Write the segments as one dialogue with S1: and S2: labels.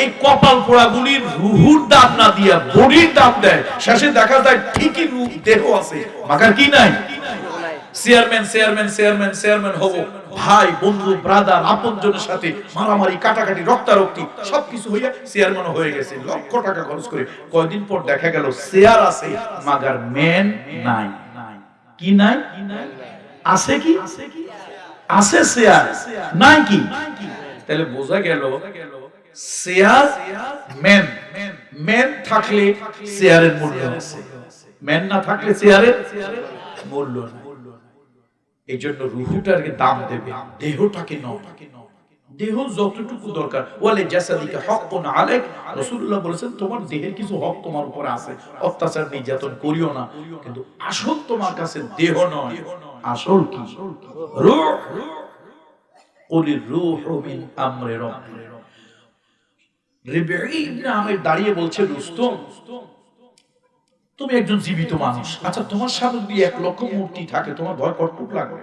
S1: এই কপাল পোড়াগুলির রুহুর দাম না দিয়া বডির দাম দেয়। শেষে দেখা যায় ঠিকই দেহ আছে। মাকার কি নাই? চেয়ারম্যান চেয়ারম্যান চেয়ারম্যান চেয়ারম্যান হব। ভাই, বন্ধু ব্রাদার আপনজনের সাথে মারামারি, কাটাকাটি, রক্তারক্তি, সবকিছু হইয়া চেয়ারম্যান হয়ে গেছে। লক্ষ টাকা খরচ করে কয়দিন পর দেখা গেল চেয়ার আছে, মাগার মেন নাই। কি নাই? আছে কি? আছে চেয়ার নাই কি? তাহলে বোঝা গেল চেয়ার মেন। মেন থাকলে চেয়ারের মূল্য আছে মেন না থাকলে চেয়ারের মূল্য নাই। এই জন্য রুহুটাকে দাম দেবে দেহটাকে নয় দেহ যতটুকু দরকার। ওয়ালে জাসাদিকে হকুন আলাইক। রাসূলুল্লাহ বলেছেন তোমার দেহের কিছু হক তোমার উপরে আছে। অত্যাচার নির্যাতন করিও না। কিন্তু আসল তোমার কাছে দেহ নয়। আসল কি? রূহ। কুলির রূহু মিন আমরি রাব্বি। রিবঈ ইবনে আমির দাঁড়িয়ে বলছে তুমি একজন জীবিত মানুষ। আচ্ছা তোমার এক লক্ষ মূর্তি থাকে, তোমার ভয় কটটুক লাগবে?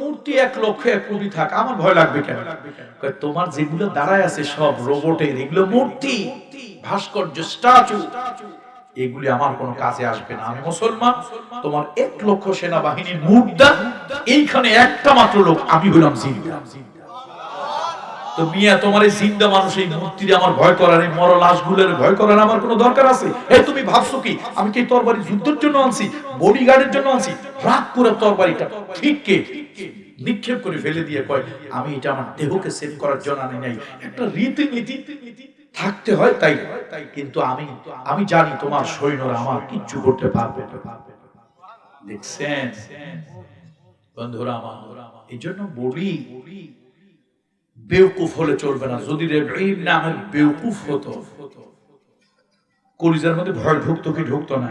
S1: মূর্তি এক লক্ষ এক কোটি আমার ভয় লাগবে কেন? তোমার যেগুলো দাঁড়ায় আছে সব রোবটের, এগুলো মূর্তি, ভাস্কর্য, স্ট্যাচু। এগুলি আমার কোনো কাজে আসবে না। আমি মুসলমান, তোমার এক লক্ষ সেনাবাহিনীর মুদ্রা এইখানে একটা মাত্র লোক, আমি হইলাম জিন্দা তো মিয়া, তোমার এই জিন্দা মানুষ, এই মূর্তির আমার ভয় করার, এই মর লাশগুলোর ভয় করার আমার কোনো দরকার আছে? তুমি ভাবছ কি? আমি কি তরবারি যুদ্ধের জন্য আনছি? বডিগার্ডের জন্য আনছি? রাগ করে তরবারিটা ঠিক কে নিক্ষেপ করে ফেলে দিয়ে কয়, আমি এটা আমার দেহকে সেভ করার জন্য আনি নাই। একটা থাকতে হয় তাই। কিন্তু আমি আমি জানি তোমার সৈন্যরা আমার কিচ্ছু করতে পারবে দেখছেন? বন্ধুরা আমার, এই জন্য বলি বেউকুফ হলে চলবে না। যদি নামের বেউকুফ হতো, কলিজার মধ্যে ভয় ঢুকতো কি ঢুকতো না?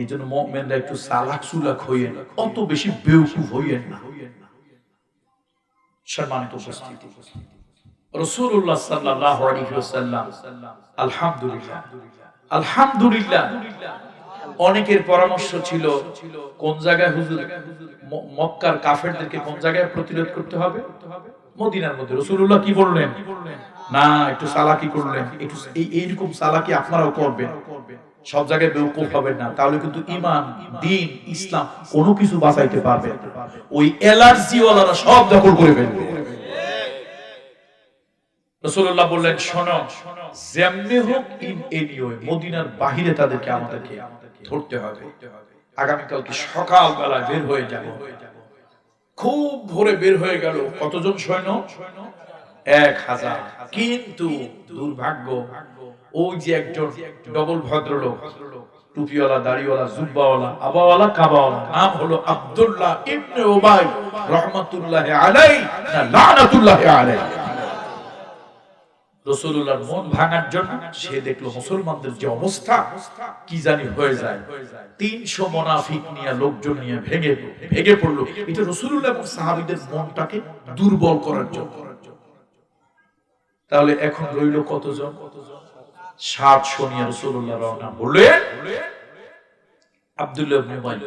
S1: এই জন্য মুমিনরা একটু সালাক সুলাক হইয়েন, অত বেশি বেউকুফ হইয়েন না। সম্মানিত উপস্থিতি। আলহামদুলিল্লাহ আলহামদুলিল্লাহ, অনেকের পরামর্শ ছিল, কোন জায়গায় হুজুর মক্কার কাফেরদেরকে কোন জায়গায় প্রতিরোধ করতে হবে? মদিনার মধ্যে। রাসূলুল্লাহ কি বললেন না, একটু সালাকি করলেন। একটু এইরকম সালাকি আপনারাও করবেন। সব জায়গায় বেউকুফ না। তাহলে কিন্তু ইমান, দিন, ইসলাম কোনো কিছু বাঁচাইতে পারবে ওই অ্যালার্জি ওয়ালারা সব দখল করে ফেলবে। রাসূলুল্লাহ বললেন, শোনো, যেমনি হোক ইন এনিওয়ে মদিনার বাহিরে তাদেরকে আমাদেরকে ধরতে হবে। আগামীকালকে সকাল বেলায় বের হয়ে যাব? খুব ভোরে বের হয়ে গেল। কতজন সৈন্য? এক হাজার। কিন্তু দুর্ভাগ্য, ওই যে একজন ডবল ভদ্রলোক, টুপিওয়ালা, দাড়িওয়ালা, জুব্বাওয়ালা, আবাওয়ালা, কাবাওয়ালা, নাম হলো আব্দুল্লাহ ইবনে ওবাই রহমাতুল্লাহ আলাই না লানাতুল্লাহ আলাই রসুল্লাহর মন ভাঙার জন্য সে দেখল মুসলমানদের যে অবস্থা, কি জানি হয়ে যায়। তিনশো মোনাফিক নিয়ে লোকজন নিয়ে ভেঙে ভেঙে পড়ল। এটা রসুল্লাহ সাহাবিদের মনটাকে দুর্বল করার জন্য। তাহলে এখন রইল কতজন? সাতশো নিয়ে রসুল্লাহ রওনা বললেন আব্দুল্লাহ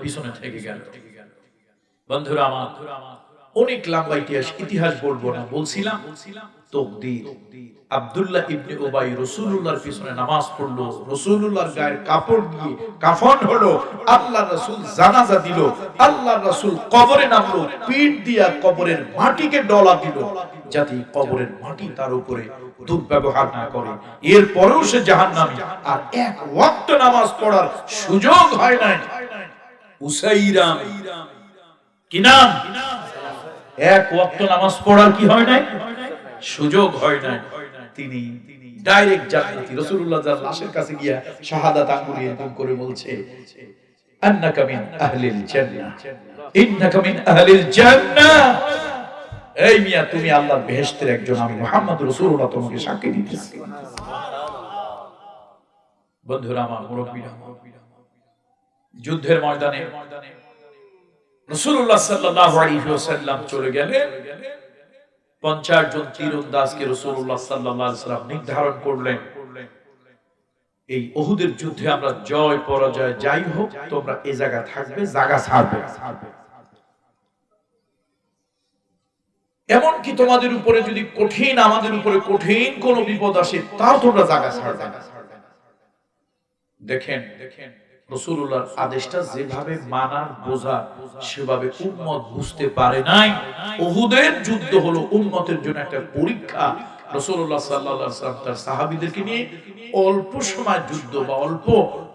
S1: পিছনে থেকে গেল। বন্ধুরা আমার অনেক লম্বা ইতিহাস ইতিহাস বলব না, বলছিলাম। তকদির। আব্দুল্লাহ ইবনে উবাই রাসূলুল্লাহর পিছনে নামাজ পড়ল। রাসূলুল্লাহর গায়ের কাপড় দিয়ে কাফন হলো। আল্লাহর রাসূল জানাজা দিল। আল্লাহর রাসূল কবরে নামলো। পিঠ দিয়া কবরের মাটিকে ডলা দিল। যাতে কবরের মাটি তার উপরে দুর্ব্যবহার না করে। এরপরেও সে জাহান্নামী। আর এক ওয়াক্ত নামাজ পড়ার সুযোগ হয় নাই। উসাইরাম। কি নাম? এক ওয়াক্ত নামাজ পড়ার কি হয় নাই? সুযোগ হয় নাই। তিনি ডাইরেক্ট জান্নাতি। রাসূলুল্লাহ যার লাশের কাছে গিয়া শাহাদাত আঙ্গুলি এরকম করে বলছে, আন্নাকা মিন আহলিল জান্নাহ। ইন্নাকা মিন আহলিল জান্নাহ। এই মিয়া, তুমি আল্লাহর বেহেশতের একজন আমি, মুহাম্মদ রাসূলুল্লাহ, তোমাকে সাক্ষী দিতেছি বন্ধুরা, আমার মুরব্বীরা, যুদ্ধের ময়দানে রাসূলুল্লাহ সাল্লাল্লাহু আলাইহি চলে গেলেন 50 জন তীরন্দাজকে রাসূলুল্লাহ সাল্লাল্লাহু নির্ধারণ করলেন। এই ওহুদের যুদ্ধে আমরা জয়, পরাজয় যাই হোক, তোমরা এই জায়গা থাকবে, জায়গা ছাড়বে। এমনকি তোমাদের উপরে যদি কঠিন, আমাদের উপরে কঠিন কোন বিপদ আসে, তাও তোমরা জায়গা ছাড়বে দেখেন দেখেন। রসুল্লাহর আদেশটা যেভাবে মানার বোঝা সেভাবে উম্মত বুঝতে পারে নাই। ওহুদের যুদ্ধ হলো উম্মতের জন্য একটা পরীক্ষা। রসুল্লাহ সাল্লাম তার সাহাবীদেরকে নিয়ে অল্প সময় যুদ্ধ বা অল্প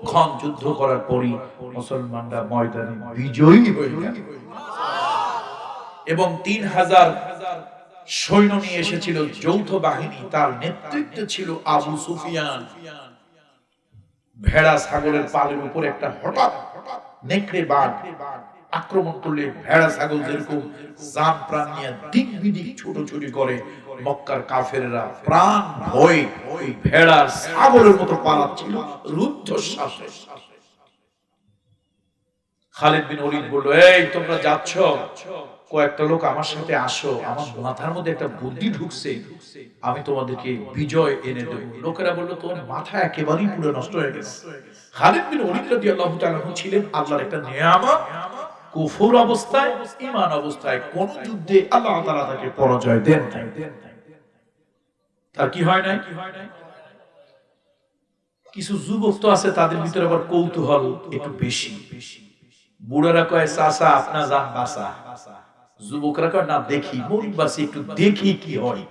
S1: ক্ষণ যুদ্ধ করার পরই মুসলমানরা ময়দানে বিজয়ী হয়ে গেল। এবং তিন হাজার সৈন্য নিয়ে এসেছিল যৌথ বাহিনী। তার নেতৃত্বে ছিল আবু সুফিয়ান। ভেড়া, ছাগলের পালের উপর একটা হঠাৎ নেকড়ে বাঘ আক্রমণ করলে ভেড়া, ছাগল যেরকম জান প্রাণ নিয়ে দিক বিদিক ছোটাছুটি করে মক্কার কাফেররা প্রাণ ভয়ে ওই ভেড়া ছাগলের মতো পালাচ্ছিল রুদ্ধশ্বাসে। খালিদ বিন ওলিদ বলল, এই, তোমরা যাচ্ছ? কয়েকটা লোক আমার সাথে আসো, আমার মাথার মধ্যে একটা বুদ্ধি ঢুকছে, আমি তোমাদেরকে বিজয় এনে দেব। লোকেরা বলল, তোমার মাথা একেবারেই পুরো নষ্ট হয়ে গেছে। খালিদ বিন ওলিদ রাদিয়াল্লাহু তাআলা ছিলেন আল্লাহর একটা নিয়ামত। কুফর অবস্থায়, ঈমান অবস্থায় কোন যুদ্ধে আল্লাহ তাআলা তাকে পরাজয় দেন নাই। তার কি হয় নাই? কিছু যুবক তো আছে, তাদের ভিতরে আবার কৌতূহল একটু বেশি। বুড়ারা কয়, চাচা আপনার যান বাসা যুবকরা কয় না দেখি মরিবাসী একটু দেখি কি হয়।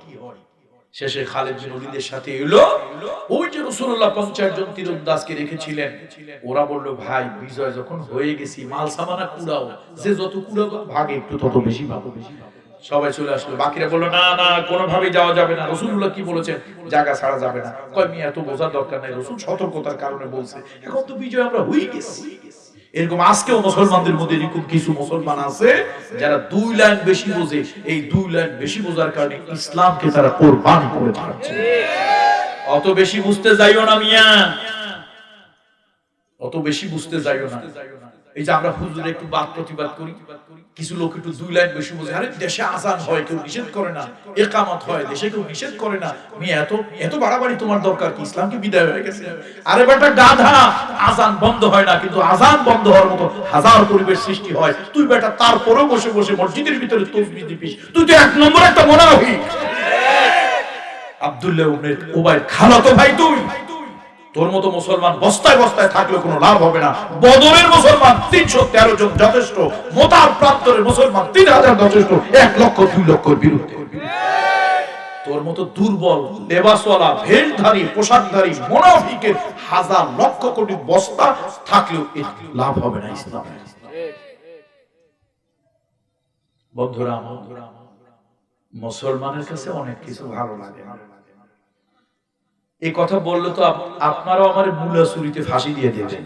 S1: শেষে খালেদ বিন সাথে এলো। ওই যে রাসূলুল্লাহ 50 জন তীরন্দাজকে রেখেছিলেন। ওরা বলল, ভাই, বিজয় যখন হয়ে গেছি, মাল সামানা কুড়াও। যে যত কুড়াবো ভাগে একটু তত বেশি পাবো সবাই চলে আসলো। বাকিরা বলল, না না, কোনোভাবেই যাওয়া যাবে না। রসুল্লাহ কি বলেছেন? জায়গা ছাড়া যাবে না। কয়, মিয়া, এত বোঝার দরকার নাই। রসুল সতর্কতার কারণে বলছে, এখন তো বিজয় আমরা হয়ে গেছি। এরকম আজকেও মুসলমানদের মধ্যে এরকম কিছু মুসলমান আছে যারা দুই লাইন বেশি বোঝে। এই দুই লাইন বেশি বোঝার কারণে ইসলামকে তারা কোরবান করে ছাড়ছে অত বেশি বুঝতে যাইও না মিয়া। অত বেশি বুঝতে যাইও না। এই যে আমরা হুজুরে একটু বাদ প্রতিবাদ করি কিছু লোক একটু দুই লাইন বেশি বোঝে আরে দেশে আজান হয় কেউ নিষেধ করে না একামত হয় দেশে কেউ নিষেধ করে না। মেয়ে এত এত বাড়াবাড়ি তোমার দরকার কি? ইসলাম কি বিদায় হয়ে গেছে? আরে বেটা গাধা আজান বন্ধ হয় না কিন্তু আজান বন্ধ হওয়ার মতো হাজার পরিবেশ সৃষ্টি হয়। তুই বেটা তারপরেও বসে বসে মসজিদের ভিতরে তসবিহ দিপিস তুই তো এক নম্বর একটা মনে মোনাফিক আব্দুল্লাহ ইবনে উবাই খালাতো ভাই তুই। তোর মতো মুসলমান বস্তায় বস্তায় থাকলে কোনো লাভ হবে না। বদরের মুসলমান তিনশো তেরো জন যথেষ্ট, মোতার প্রান্তরের মুসলমান তিন হাজার যথেষ্ট, এক লক্ষ, দুই লক্ষর বিরুদ্ধে। তোর মতো দুর্বল, লেবাসওয়ালা ভেলধারী পোশাকধারী, মোনাফিকের হাজার লক্ষ কোটি বস্তা থাকলেও লাভ হবে না ইসলাম। বন্ধুরা, মুসলমানের কাছে অনেক কিছু ভালো লাগে এই কথা বললে তো আপ- আপনারাও আমার মূলা চুরিতে ফাঁসি দিয়ে দেবেন।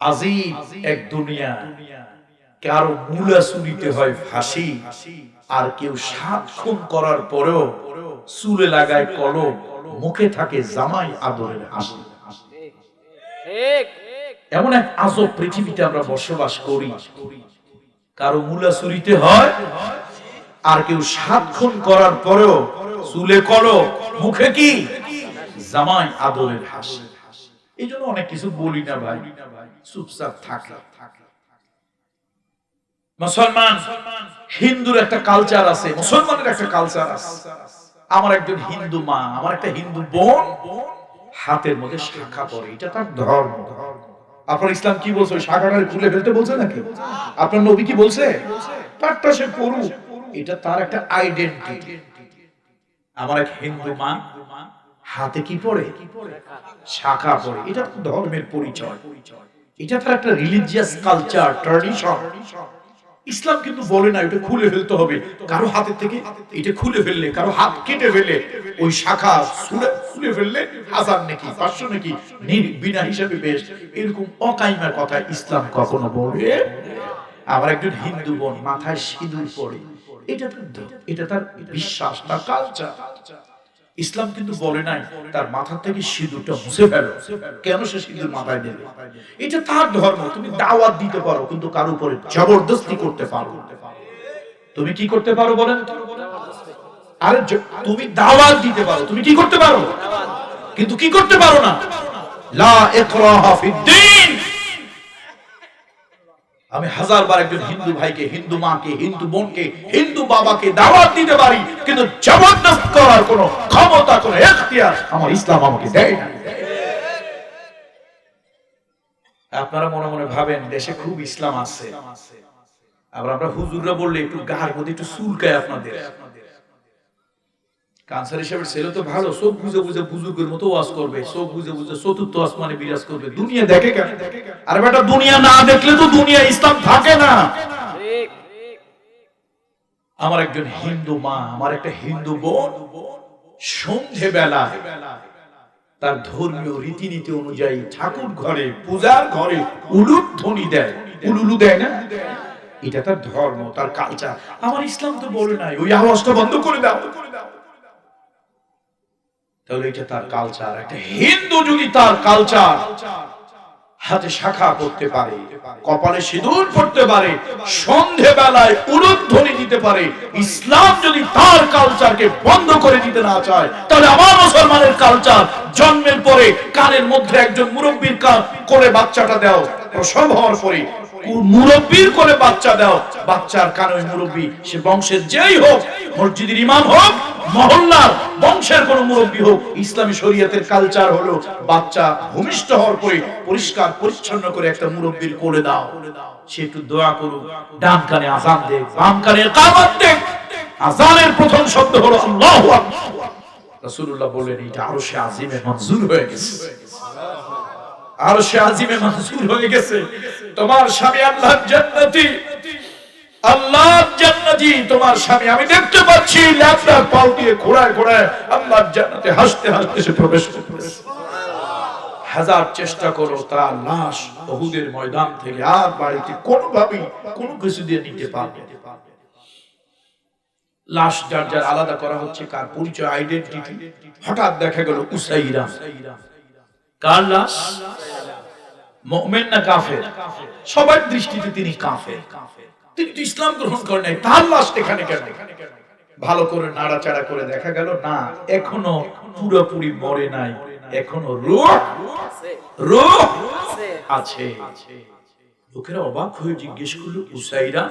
S1: আজিব এক দুনিয়া। কারও হয় ফাঁসি, আর কেউ সাত খুন করার পরেও লাগায় কলম মুখে থাকে জামাই আদরের হাসি। এমন এক আজব পৃথিবীতে আমরা বসবাস করি। কারও মূলা চুরিতে হয়, আর কেউ সাত খুন করার পরেও চুলে করো মুখে কি? জামাই আদরের হাসি। এই জন্য অনেক কিছু বলি না ভাই, চুপচাপ থাকে। মুসলমান, হিন্দুর একটা কালচার আছে, মুসলমানের একটা কালচার আছে। আমার একজন হিন্দু মা, আমার একটা হিন্দু বোন, হাতের মধ্যে শাখা পরে, এটা তার ধর্ম। আপনার ইসলাম কি বলছে? শাখাটা খুলে ফেলতে বলছে নাকি? আপনার নবী কি বলছে? তারটা সে করুক, এটা তার একটা আইডেন্টিটি আমার এক হিন্দু মা, হাতে কি পড়ে? শাখা পড়ে। এটা তো ধর্মের পরিচয়। এটা তার একটা রিলিজিয়াস কালচার ট্র্যাডিশন ইসলাম কিন্তু বলে না, এটা খুলে ফেলতে হবে। কারও হাতে থেকে এটা খুলে ফেললে, কারও হাত কেটে ফেলে ওই শাখা খুলে ফেললে হাজার নাকি, পাঁচশো নাকি বিনা হিসাবে বেশ। এরকম অকাইমার কথা ইসলাম কখনো বলে আবার একজন হিন্দু বোন মাথায় সিঁদুর পড়ে এটা তার এটা তার বিশ্বাস, তার কালচার ইসলাম কিন্তু বলে নাই, তার মাথা থেকে সিঁদুরটা মুছে ফেলো। কেন সে সিঁদুর মাথায় দেবে এটা তার ধর্ম, তুমি দাওয়াত দিতে পারো, কিন্তু কারও উপরে জবরদস্তি করতে পারো তুমি কি করতে পারো বলেন আরে তুমি দাওয়াত দিতে পারো, তুমি কি করতে পারো? কিন্তু কি করতে পারো না? লা ইকরাহা ফিদ্দিন। আমি হাজার বার একজন হিন্দু ভাইকে, হিন্দু মাকে, হিন্দু বোনকে, হিন্দু বাবাকে দাওয়াত দিতে পারি, কিন্তু জবরদস্ত করার কোনো ক্ষমতা, কোনো এখতিয়ার আমার ইসলাম আমাকে দেয় না। আপনারা মনে মনে ভাবেন, দেশে খুব ইসলাম আছে। আবার আমরা হুজুররা বললে একটু গার মধ্যে একটু চুলকায় আপনাদের। কানসার হিসেবে ছেলে তো ভালো, চোখ বুঝে বুঝে বুজুর্গের মতো ওয়াজ করবে, চোখ বুঝে বুঝে চতুর্থ আসমানে বিরাজ করবে। দুনিয়া দেখে কেন? আর বেটা, দুনিয়া না দেখলে তো দুনিয়া ইসলাম থাকে না। আমার একজন হিন্দু মা, আমার একটা হিন্দু বোন সন্ধে বেলা তার ধর্মীয় রীতিনীতি অনুযায়ী ঠাকুর ঘরে, পূজার ঘরে উলুট ধ্বনি দেয়। উলুলু দেয় না? এটা তার ধর্ম, তার কালচার আমার ইসলাম তো বলে নাই, ওই আওয়াজটা বন্ধ করে দাও। তাহলে এটা তার কালচার একটা হিন্দু যদি তার কালচার হাতে শাখা করতে পারে, কপালে সিঁদুর পড়তে পারে সন্ধে বেলায় দিতে পারে, ইসলাম যদি তার কালচারকে বন্ধ করে দিতে না চায়, তাহলে আমার মুসলমানের কালচার জন্মের পরে কানের মধ্যে একজন মুরব্বীর কান করে বাচ্চাটা দাও, প্রসব হওয়ার পরে মুরব্বীর করে বাচ্চা দাও। বাচ্চার ওই মুরব্বী, সে বংশের যেই হোক, মসজিদের ইমাম হোক, মহল্লার বংশের কোন মুরব্বী হোক, ইসলামী শরীয়তের কালচার হলো বাচ্চা ভূমিষ্ঠ হওয়ার পরে পরিষ্কার, পরিচ্ছন্ন করে একটা মুরব্বীর কোলে দাও। সে একটু দোয়া করুক, ডান কানে আজান দেখ বাম কানে কামত দেখ আজানের প্রথম শব্দ হলো আল্লাহু আকবার। রাসূলুল্লাহ বললেন, এটা আরও সে আজিমে মঞ্জুর হয়ে গেছে। আর সে আজিমে মঞ্জুর হয়ে গেছে। তোমার স্বামী আল্লাহর জান্নাতি। আল্লাহর জান্নাতি, তোমার স্বামী আমি দেখতে পাচ্ছি, ল্যাপটপ পাও দিয়ে ঘোড়ায় ঘোড়ায় আল্লাহর জান্নাতে হাসতে হাসতে সে প্রবেশ করতেছে। হাজার চেষ্টা করো, তার লাশ বহুদের ময়দান থেকে আর বাড়িতে কোনোভাবেই কোনো কিছু দিয়ে নিতে পারবে লাশ যার যার আলাদা করা হচ্ছে, কার পরিচয় আইডেন্টিটি হঠাৎ দেখা গেল উসাইরা। কার লাশ? মুমিন না কাফের? সবার দৃষ্টিতে তিনি কাফের। তিনি তো ইসলাম গ্রহণ করেন নাই। তার লাশ এখানে কেন? ভালো করে নাড়াচাড়া করে দেখা গেল, না, এখনও পুরোপুরি মরে নাই। এখনও রূহ রূহ আছে। লোকেরা অবাক হয়ে জিজ্ঞেস করল, উসাইরা,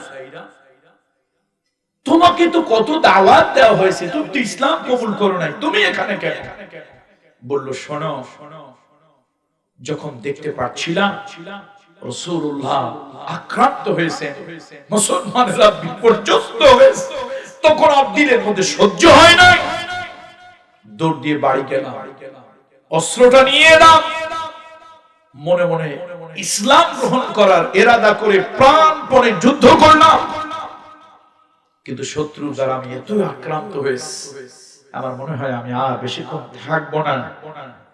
S1: তোমাকে তো কত দাওয়াত দেওয়া হয়েছে? তুমি তো ইসলাম কবুল করো নাই। তুমি এখানে কেন? বলল, শোনো শোনো যখন দেখতে পাচ্ছিলাম রসুল্লাহ আক্রান্ত হয়েছে মুসলমানেরা বিপর্যস্ত হয়েছে। তখন আর দিলের মধ্যে সহ্য হয় নাই। দৌড় দিয়ে বাড়ি গেলাম, অস্ত্রটা নিয়ে এলাম। মনে মনে ইসলাম গ্রহণ করার এরাদা করে প্রাণপণে যুদ্ধ করলাম। কিন্তু শত্রু দ্বারা আমি এতই আক্রান্ত হয়েছে, আমার মনে হয় আমি আর বেশিক্ষণ থাকব না।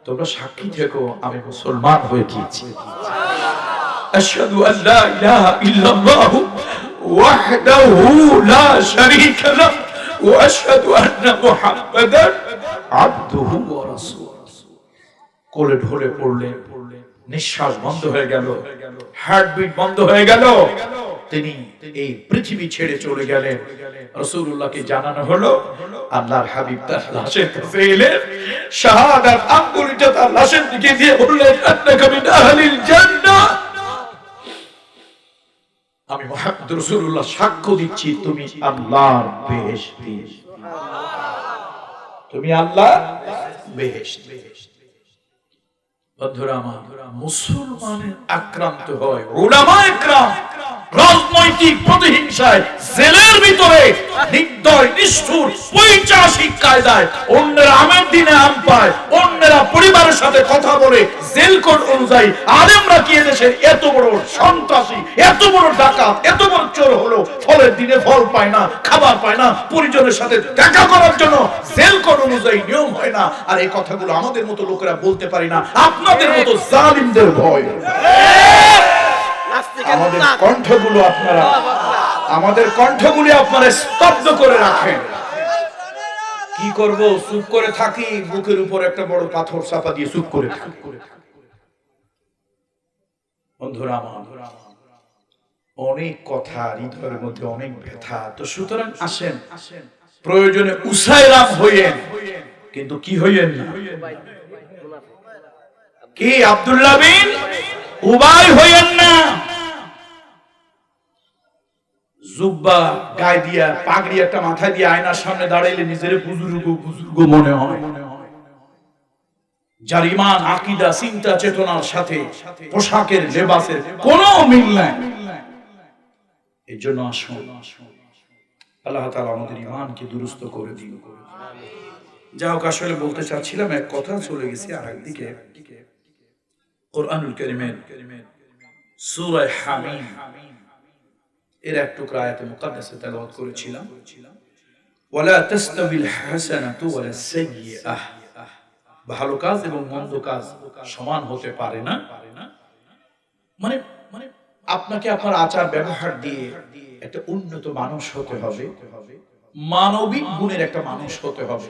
S1: তোমরা সাক্ষী থেকো, আমি মুসলমান হয়ে গিয়েছি। আশহাদু আল্লা ইলাহা ইল্লাল্লাহু ওয়াহদাহু লা শারীকা ওয়া আশহাদু আন্না মুহাম্মাদান আবদুহু ওয়া রাসূলুহু। কোলে ঢলে নিঃশ্বাস বন্ধ হয়ে গেল, হার্টবিট বন্ধ হয়ে গেল। তিনি এই পৃথিবী ছেড়ে চলে গেলেন। রসুল্লাহকে জানানো হলো, আল্লাহর হাবিব তার লাশের কাছে এলেন আঙ্গুলিটা তার লাশের দিকে দিয়ে বললেন আমি মুহাম্মদ রাসূলুল্লাহ সাক্ষ্য দিচ্ছি, তুমি আল্লাহর বেহেশতি। তুমি আল্লাহ বেহেশতি। বন্ধুরা আমার মুসলমানের আক্রান্ত হয় ওলামা রাজনৈতিক প্রতিহিংসায় জেলের ভিতরে নির্দয়, নিষ্ঠুর, পৈচাসিক কায়দায় অন্যেরা আমের দিনে আম পায়, অন্যেরা পরিবারের সাথে কথা বলে জেল কোড অনুযায়ী আলেমরা কি এদেশের এত বড় সন্ত্রাসী, এত বড় ডাকাত, এত বড় চোর হলো, ফলের দিনে ফল পায় না, খাবার পায় না, পরিজনের সাথে দেখা করার জন্য জেল কোড অনুযায়ী নিয়ম হয় না। আর এই কথাগুলো আমাদের মতো লোকেরা বলতে পারি না। আপনাদের মতো জালিমদের ভয়। আমাদের কণ্ঠগুলো আপনারা আমাদের কণ্ঠগুলি আপনারা স্তব্ধ করে রাখেন। কি করব? চুপ করে থাকি বুকের উপর একটা বড় পাথর চাপা দিয়ে চুপ করে থাকি। বন্ধুরা আমার অনেক কথা হৃদয়ের মধ্যে অনেক ব্যথা। তো সুতরাং আসেন প্রয়োজনে উসাইরাম হইয়েন। কিন্তু কি হইয়েন না? কি? আব্দুল্লাহ বিন উবাই হইয়েন না। জুব্বা গায়ে দিয়া, পাগড়ি একটা মাথায় দিয়ে আয়নার সামনে দাঁড়াইলে নিজের বুজুর্গ বুজুর্গ মনে হয়। যার ইমান, আকিদা, চিন্তা, চেতনার সাথে, পোশাকের, লেবাসের কোনো মিল নাই। এই জন্য আসুন। আল্লাহ তাআলা আমাদের ইমানকে দুরুস্ত করে দিন। যা হোক, আসলে বলতে চাচ্ছিলাম, এক কথা চলে গেছি আর একদিকে কোরআনুল কারীমের সূরা হামিম এর এক টুকরা আয়াতে মুকাদ্দাসে তেলাওয়াত করেছিলাম। ভালো কাজ এবং মন্দ কাজ সমান হতে পারে না। মানে মানে আপনাকে আপনার আচার ব্যবহার দিয়ে একটা উন্নত মানুষ হতে হবে। মানবিক গুণের একটা মানুষ হতে হবে।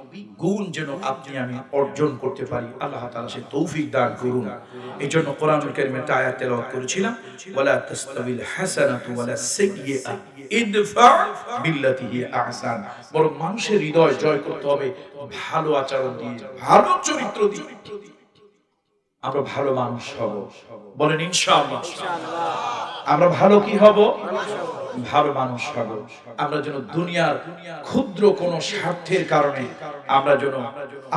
S1: গুণ যেন আপনি আমি অর্জন করতে পারি। আল্লাহ তাআলা সে তৌফিক দান করুন। এই জন্য আয়াত তেলাওয়াত করেছিলাম ইদফা বিল্লাতি আহসান। মানুষের হৃদয় জয় করতে হবে ভালো আচরণ দিয়ে, ভালো চরিত্র দিয়ে। আমরা ভালো মানুষ হব। বলেন ইনশাআল্লাহ। আমরা ভালো কি হব? ভালো মানুষ হব। আমরা যেন দুনিয়ার ক্ষুদ্র কোন স্বার্থের কারণে আমরা যেন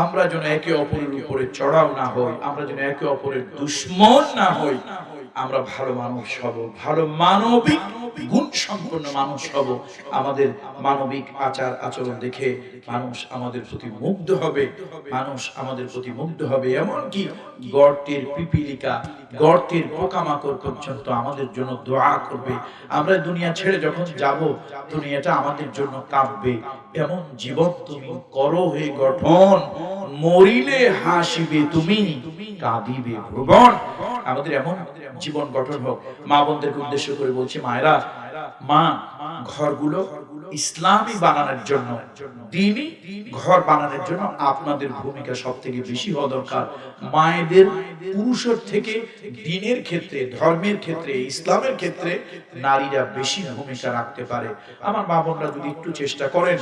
S1: আমরা যেন একে অপরের উপরে চড়াও না হই, আমরা যেন একে অপরের দুশ্মন না হই। আমরা ভালো মানুষ হব, ভালো মানবিক গুণ সম্পন্ন মানুষ হব। আমাদের মানবিক আচার আচরণ দেখে মানুষ আমাদের প্রতি মুগ্ধ হবে। মানুষ আমাদের প্রতি মুগ্ধ হবে। এমনকি গর্তের পিপিলিকা, গর্তের পোকামাকড় পর্যন্ত আমাদের জন্য দোয়া করবে। আমরা দুনিয়া ছেড়ে যখন যাব, দুনিয়াটা আমাদের জন্য কাঁপবে। এমন জীবন তুমি করো হে গঠন। মরিলে হাসিবে তুমি, কাঁদিবে ভুবন আমাদের এমন জীবন গঠন হোক, মা বোনদেরকে উদ্দেশ্য করে বলছি, মায়েরা মা, ঘরগুলো ইসলামী বানানোর জন্য, দিনই ঘর বানানোর জন্য আপনাদের ভূমিকা সব থেকে বেশি হওয়া দরকার। মায়েদের, পুরুষের থেকে দিনের ক্ষেত্রে, ধর্মের ক্ষেত্রে, ইসলামের ক্ষেত্রে নারীরা বেশি ভূমিকা রাখতে পারে। আমার মা বোনরা যদি একটু চেষ্টা করেন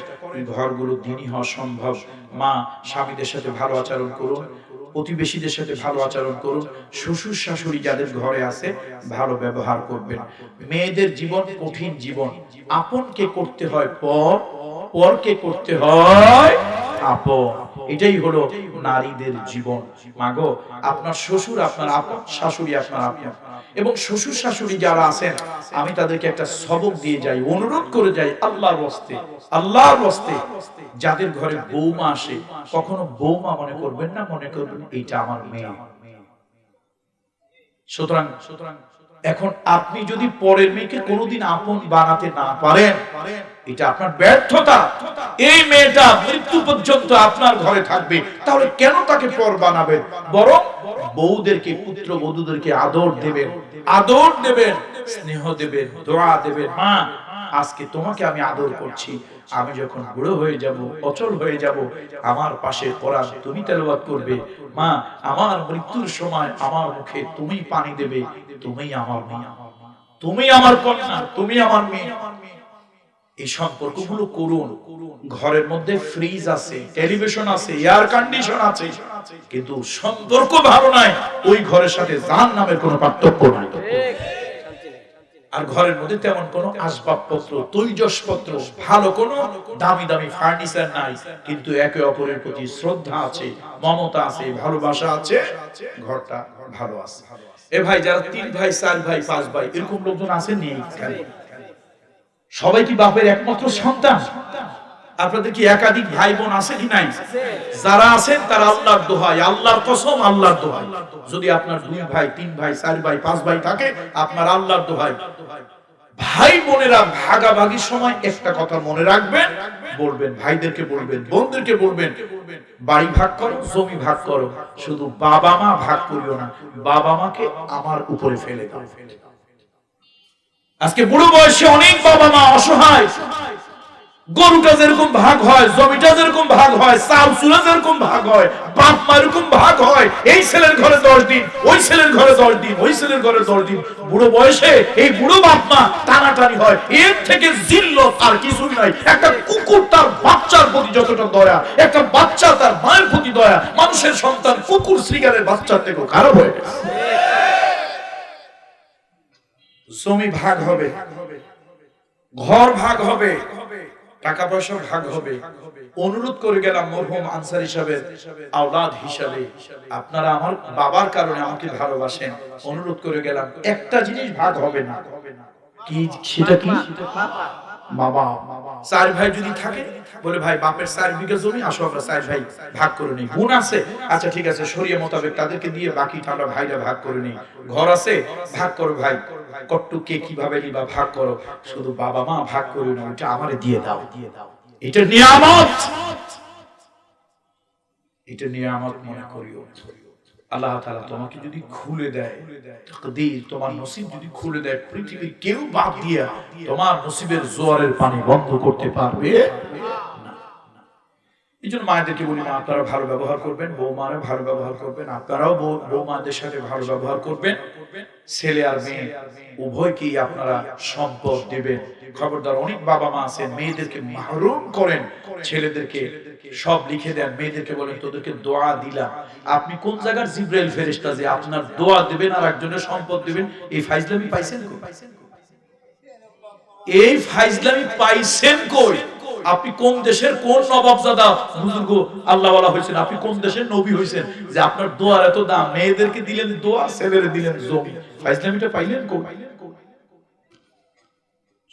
S1: ঘরগুলো দিনই হওয়া সম্ভব। মা, স্বামীদের সাথে ভালো আচরণ করুন। প্রতিবেশীদের সাথে ভালো আচরণ করুন। শ্বশুর শাশুড়ি যাদের ঘরে আছে, ভালো ব্যবহার করবেন। মেয়েদের জীবন কঠিন জীবন। আপনকে করতে হয় পর, পরকে করতে হয় আপন। এটাই হলো নারীদের জীবন। মাগো, আপনার শ্বশুর, আপনার আপন, শাশুড়ি আপনার আপন। এবং শ্বশুর শাশুড়ি যারা আছেন, আমি তাদেরকে একটা সবক দিয়ে যাই, অনুরোধ করে যাই আল্লাহর বস্তে আল্লাহর বস্তে যাদের ঘরে বৌমা আসে, কখনো বৌমা মনে করবেন না, মনে করবেন এইটা আমার মেয়ে। সুতরাং সুতরাং এখন আপনি যদি পরের মেয়েকে কোনোদিন আপন বানাতে না পারেন, এটা আপনার ব্যর্থতা। এই মেয়েটা মৃত্যু পর্যন্ত আপনার ঘরে থাকবে। তাহলে কেন তাকে পর বানাবেন? বরং বউদেরকে, পুত্র বধূদেরকে আদর দেবেন। আদর দেবেন, স্নেহ দেবেন, দোয়া দেবেন। মা আজকে তোমাকে আমি আদর করছি। আমি যখন বুড়ো হয়ে যাব, অচল হয়ে যাব, আমার পাশে কোরআন তুমি তেলাওয়াত করবে। মা, আমার মৃত্যুর সময় আমার মুখে তুমি পানি দেবে। তুমি আমার মেয়ে তুমি আমার কন্যা, তুমি আমার মেয়ে। এই সম্পর্কগুলো করুন। ঘরের মধ্যে ফ্রিজ আছে টেলিভিশন আছে এয়ার কন্ডিশন আছে। কিন্তু সম্পর্ক ভালো নাই ওই ঘরের সাথে জাহান নামের কোনো পার্থক্য নাই। আর ঘরের মধ্যে তেমন কোনো আসবাবপত্র, তৈজসপত্র, ভালো কোনো দামি দামি ফার্নিচার নাই। কিন্তু একে অপরের প্রতি শ্রদ্ধা আছে, মমতা আছে, ভালোবাসা আছে, ঘরটা ভালো আছে। এ ভাই যারা তিন ভাই, চার ভাই, পাঁচ ভাই, এরকম লোকজন আছে নেই সবাই কি বাপের একমাত্র সন্তান? আপনাদের কি একাধিক ভাই বোন আছে কি নাই? যারা আছেন তারা আল্লাহর দোহাই আল্লাহর কসম আল্লাহর দোহাই। যদি আপনার দুই ভাই তিন ভাই চার ভাই পাঁচ ভাই থাকে আপনার আল্লাহর দোহাই। ভাই বোনেরা ভাগাভাগির সময় একটা কথা মনে রাখবেন বলবেন ভাইদেরকে বলবেন বোনদেরকে বলবেন বাড়ি ভাগ করো জমি ভাগ করো শুধু বাবা মা ভাগ করিও না বাবা মাকে আমার উপরে ফেলে দাও। আজকে বুড়ো বয়সে অনেক বাবা মা অসহায় গরুটা যেরকম ভাগ হয়, জমিটা যেরকম ভাগ হয়, চাল, চুলা যেরকম ভাগ হয়, বাপ মা এরকম ভাগ হয়, এই ছেলের ঘরে দশ দিন, ওই ছেলের ঘরে দশ দিন, ওই ছেলের ঘরে দশ দিন। বুড়ো বয়সে এই বুড়ো বাপ মা টানাটানি হয়। এর থেকে জিল্ল আর কিছুই নাই। একটা কুকুর তার বাচ্চার প্রতি যতটা দয়া, একটা বাচ্চা তার মায়ের প্রতি দয়া, মানুষের সন্তান কুকুর শ্রীগালের বাচ্চার থেকেও খারাপ হয়ে জমি ভাগ হবে, ঘর ভাগ হবে টাকা পয়সা ভাগ হবে। অনুরোধ করে গেলাম মরহুম আনসার হিসাবে, আওলাদ হিসাবে। আপনারা আমার বাবার কারণে আমাকে ভালোবাসেন। অনুরোধ করে গেলাম, একটা জিনিস ভাগ হবে না। কি, সেটা কি? আচ্ছা কট্টু কে কীভাবে নিবা, ভাগ করো। শুধু বাবা মা ভাগ করে এটা আমারে দিয়ে দাও দিয়ে দাও। এটা নিয়ামত। এটা নিয়ামত মনে করিও। আল্লাহ তালা তোমাকে যদি খুলে দেয় তোমার নসিব যদি খুলে দেয় পৃথিবীর কেউ বাদ দিয়ে তোমার নসিবের জোয়ারের পানি বন্ধ করতে পারবে। এই জন্য মায়েদেরকে বলি মা আপনারা ভালো ব্যবহার করবেন বৌমারা ভালো ব্যবহার করবেন, আপনারাও বৌমাদের সাথে ভালো ব্যবহার করবেন। ছেলে আর মেয়ে, উভয়কেই আপনারা সম্পদ দিবেন। খবরদার, অনেক বাবা মা আছেন, মেয়েদেরকে মাহরুম করেন, ছেলেদেরকে সব লিখে দেন, মেয়েদেরকে বলেন, তোদেরকে দোয়া দিলাম। আপনি কোন জায়গার জিব্রাইল ফেরেশতা যে আপনার দোয়া দিবেন আর একজনের সম্পদ দিবেন, এই ফাইজলামি পাইছেন কই? এই ফাইজলামি পাইছেন কই? আপনি কোন দেশের কোন নবাবজাদা? বুজুর্গ হয়েছেন আপনি কোন দেশের নবী হয়েছেন? যে আপনার দোয়ার এত দাম, মেয়েদেরকে দিলেন দোয়া, ছেলেরে দিলেন জমি। ফাইজলামিটা পাইলেন কই?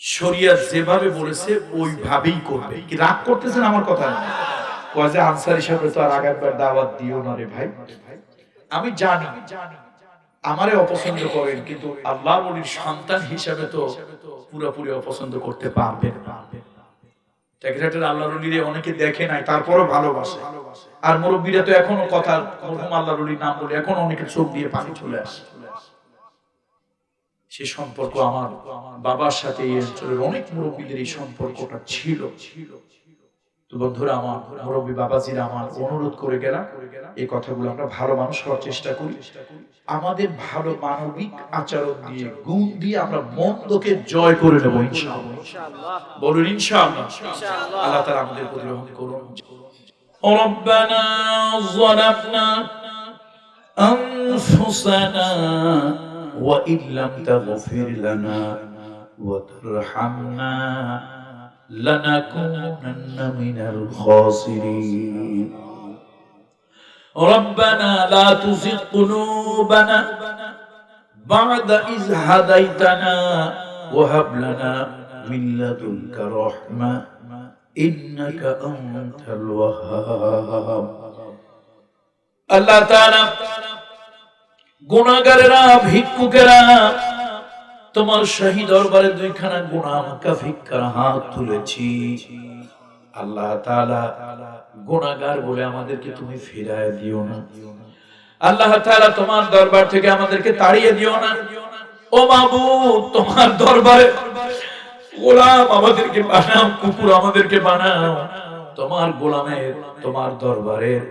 S1: শরিয়াত যেভাবে বলেছে, ওইভাবেই করবে। কি রাগ করতেছেন আমার কথা? কয় যে তো আর আগেরবার দাওয়াত দিও না রে ভাই। আমি জানি, আমারে অপছন্দ করেন, কিন্তু আল্লাহ বলির সন্তান হিসাবে তো পুরোপুরি অপছন্দ করতে পারবেন টেকরাটের আল্লাহ রলিরে অনেকে দেখে নাই, তারপরও ভালোবাসে। আর মুরব্বীরা তো এখনও কথা মরহুম আল্লাহ রুলির নাম বলে, এখন অনেকে চোখ দিয়ে পানি চলে আসে। সে সম্পর্ক আমার বাবার সাথে এই অঞ্চলের অনেক মুরব্বীদের এই সম্পর্কটা ছিল। তো বন্ধুরা আমার মুরব্বী বাবাজিরা আমার অনুরোধ করে গেলাম এই কথাগুলো আমরা ভালো মানুষ হওয়ার চেষ্টা করি আমাদের ভালো মানবিক আচরণ দিয়ে গুণ দিয়ে আমরা মন্দকে জয় করে নেব ইনশাআল্লাহ বলুন ইনশাআল্লাহ আল্লাহ তাআলা আমাদের প্রতি রহম করুন ربنا ظلمنا أنفسنا وإن لم تغفر لنا وترحمنا لنكونن من الخاسرين ربنا لا تزغ قلوبنا بعد إذ هديتنا وهب لنا من لدنك رحمة إنك أنت الوهاب الله تعالى গুণাগারেরা ভিক্ষুকেরা তোমার শাহী দরবারে দুইখানা আমাকে ভিক্ষার হাত তুলেছি। আল্লাহ তাআলা গুণাগার বলে আমাদেরকে তুমি ফিরায় দিও না। আল্লাহ তাআলা তোমার দরবার থেকে আমাদেরকে তাড়িয়ে দিও না। ও মাবুদ, তোমার দরবারে গোলাম আমাদেরকে বানাও, কুকুর আমাদেরকে বানাও। তোমার গোলামের তোমার দরবারের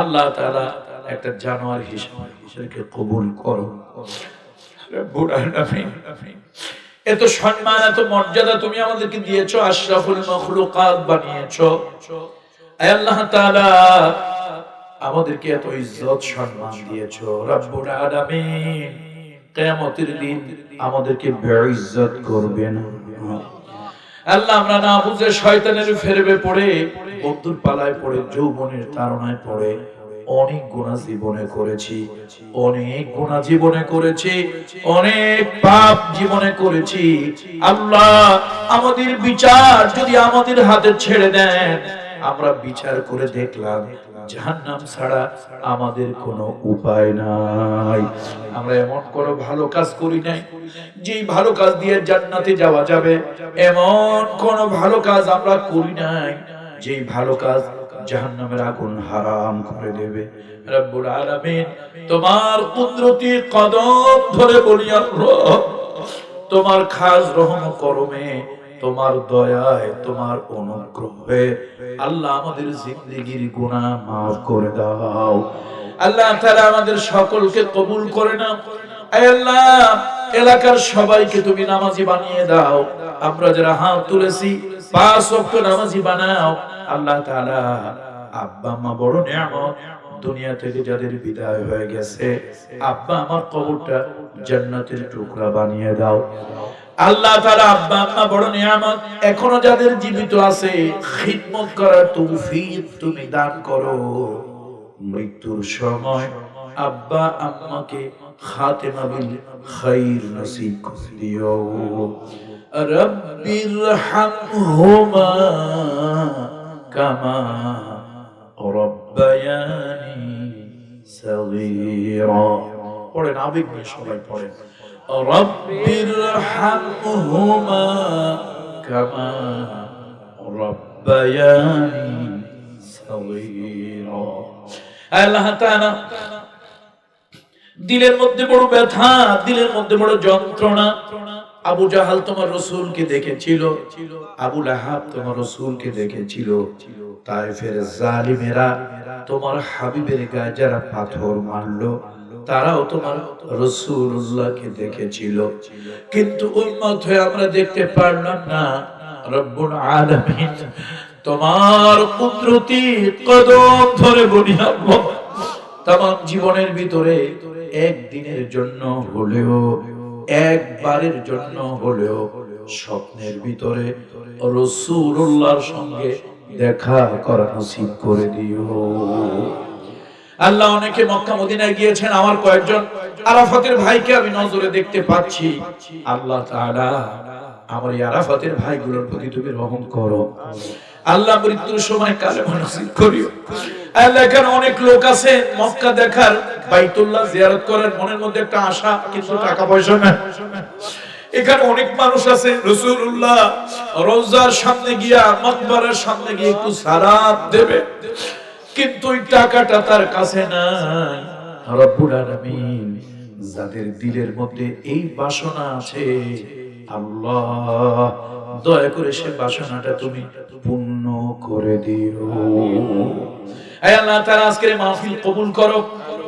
S1: আল্লাহ তাআলা একটা জানোয়ার হিসেবে কবুল করো। এত সম্মান, এত মর্যাদা তুমি আমাদেরকে দিয়েছ, আশরাফুল আল্লাহ আমাদেরকে এত ইজ্জত সম্মান রব্বুল আলামিন। কিয়ামতের দিন আমাদেরকে বেইজ্জত করবেন। আল্লাহ আমরা না বুঝে শয়তানের ফেরবে পড়ে, বন্ধুর পালায় পড়ে, যৌবনের তাড়নায় পড়ে। অনেক গুণা জীবনে করেছি, অনেক গুণা জীবনে করেছি, অনেক পাপ জীবনে করেছি। আল্লাহ আমাদের বিচার যদি আমাদের হাতে ছেড়ে দেন, আমরা বিচার করে দেখলাম জাহান্নাম ছাড়া আমাদের কোনো উপায় নাই। আমরা এমন কোনো ভালো কাজ করি নাই, যেই ভালো কাজ দিয়ে জান্নাতে যাওয়া যাবে। এমন কোন ভালো কাজ আমরা করি নাই, যেই ভালো কাজ জাহান্নামের আগুন হারাম করে দেবে। রব্বুল আলামিন তোমার কুদরতি কদম ধরে বলি, আল্লাহ, তোমার খাস রহম করমে, তোমার দয়ায়, তোমার অনুগ্রহে আল্লাহ আমাদের জিন্দগির গুনাহ মাফ করে দাও। আল্লাহ তাআলা আমাদের সকলকে কবুল করে নাও। আল্লাহ, এলাকার সবাইকে তুমি নামাজি বানিয়ে দাও। আমরা যারা হাত তুলেছি, পাঁচ ওয়াক্ত নামাজি বানাও। আল্লাহ তাআলা আব্বা মা বড় নিয়ামত। দুনিয়া থেকে যাদের বিদায় হয়ে গেছে, আব্বা আমার কবরটা জান্নাতের টুকরা বানিয়ে দাও। আল্লাহ তারা আব্বা আম্মা বড় নিয়ামত। এখনও যাদের জীবিত আছে, খিদমত করার তৌফিক তুমি দান করো। মৃত্যুর সময় আব্বা আম্মাকে খাতেমা বিল খাইর নসিব করে দিও। রব্বির কামা রব্বায়ানি সগীরা পড়েন, আবেগ নিয়ে সবাই পড়েন। রব্বির হামহুমা কামা রব্বায়ানি সগীরা। আল্লাহ তাআলা দিলের মধ্যে বড় ব্যথা, দিলের মধ্যে বড় যন্ত্রণা আবু জাহাল তোমার রসুলকে দেখেছিল, আবু লাহাব তোমার রসুলকে দেখেছিল। তাইফের জালিমেরা তোমার হাবিবের গায়ে যারা পাথর মারলো, তারাও তোমার রসুল্লাহকে দেখেছিল। কিন্তু উম্মত হয়ে আমরা দেখতে পারলাম না, রব্বুল আলামিন তোমার কুদরতি কদম ধরে বলি, আল্লাহ, তাম, জীবনের ভিতরে একদিনের জন্য হলেও একবারের জন্য হলেও স্বপ্নের ভিতরে রসুল্লাহর সঙ্গে দেখা করা নসিব করে দিও। আল্লাহ অনেকে মক্কা, মদিনায় গিয়েছেন, আমার কয়েকজন আরাফাতের ভাইকে আমি নজরে দেখতে পাচ্ছি। আল্লাহ তাআলা আমার আরাফাতের ভাইগুলোর প্রতি তুমি রহম করো। আল্লাহ মৃত্যুর সময় কালেমা নসিব করিও। এখানে অনেক লোক আছে, মক্কা দেখার বাইতুল্লাহ জিয়ারত করার মনের মধ্যে একটা আশা, কিন্তু টাকা পয়সা নাই। এখানে অনেক মানুষ আছে রসুল্লাহ রোজার সামনে গিয়া, মকবরের সামনে গিয়ে একটু সালাম দেবে। কিন্তু ওই টাকাটা তার কাছে নাই। রব্বুল আলামিন যাদের দিলের মধ্যে এই বাসনা আছে, আল্লাহ, দয়া করে সে বাসনাটা তুমি পূর্ণ করে দিও। আল্লাহ আজকের মাহফিল কবুল করো।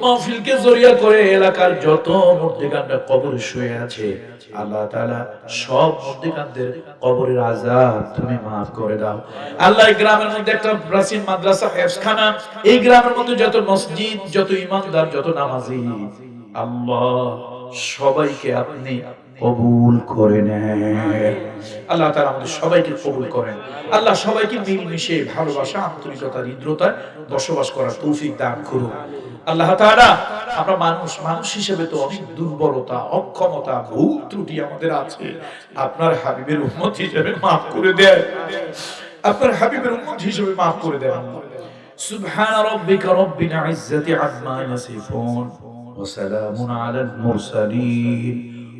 S1: মাহফিলকে জরিয়া করে এলাকার যত শুয়ে আছে, আল্লাহ সব কবরের আযাব তুমি maaf করে দাও। আল্লাহ গ্রামের মধ্যে একটা প্রাচীন মাদ্রাসা হেফখানা এই গ্রামের মধ্যে যত মসজিদ, যত ইমানদার, যত নামাজি, আল্লাহ সবাইকে আপনি কবুল করে আল্লাহ তারা আমাদের সবাইকে কবুল করেন। আল্লাহ সবাইকে মিলমিশে ভালোবাসা, আন্তরিকতা হৃদ্রতায় বসবাস করার তৌফিক দান করুন। আল্লাহ তারা আমরা মানুষ মানুষ হিসেবে তো অনেক দুর্বলতা, অক্ষমতা, ভুল ত্রুটি আমাদের আছে। আপনার হাবিবের উন্মত হিসেবে মাফ করে দেয় আপনার হাবিবের উন্মত হিসেবে মাফ করে দেয় সুবহান রব্বিকা রব্বিল ইজ্জাতি আম্মা ইয়াসিফুন। ওয়া সালামুন আলাল মুরসালিন।